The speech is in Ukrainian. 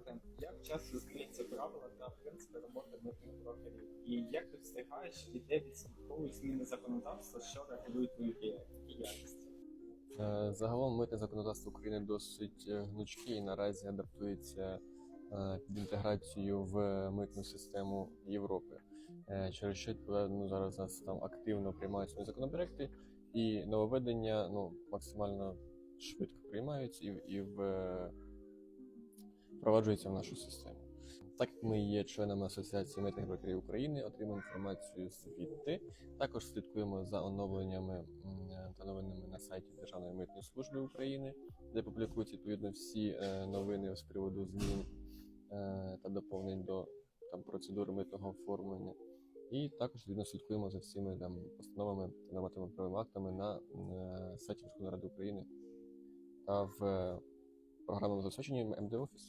Артем, як часто змінюються правила та принципи роботи митних брокерів? І як ти встигаєш і де відслідковуєш зміни законодавства, що регулюють твою дія- діяльність? Е, Загалом митне законодавство України досить е, гнучке і наразі адаптується е, під інтеграцію в митну систему Європи. Через що відповідно зараз нас там активно приймаються нові законопроекти, і нововведення ну, максимально швидко приймаються і, і в, впроваджуються в нашу систему. Так як ми є членами Асоціації митних брокерів України, отримуємо інформацію звідти. Також слідкуємо за оновленнями та новинами на сайті Державної митної служби України, де публікуються відповідно всі е, новини з приводу змін е, та доповнень до там процедури митного оформлення. І також відповідно слідкуємо за всіми там постановами та нормативними правовими актами на е, сайті Верховної Ради України та в програмному забезпеченні МД Офіс.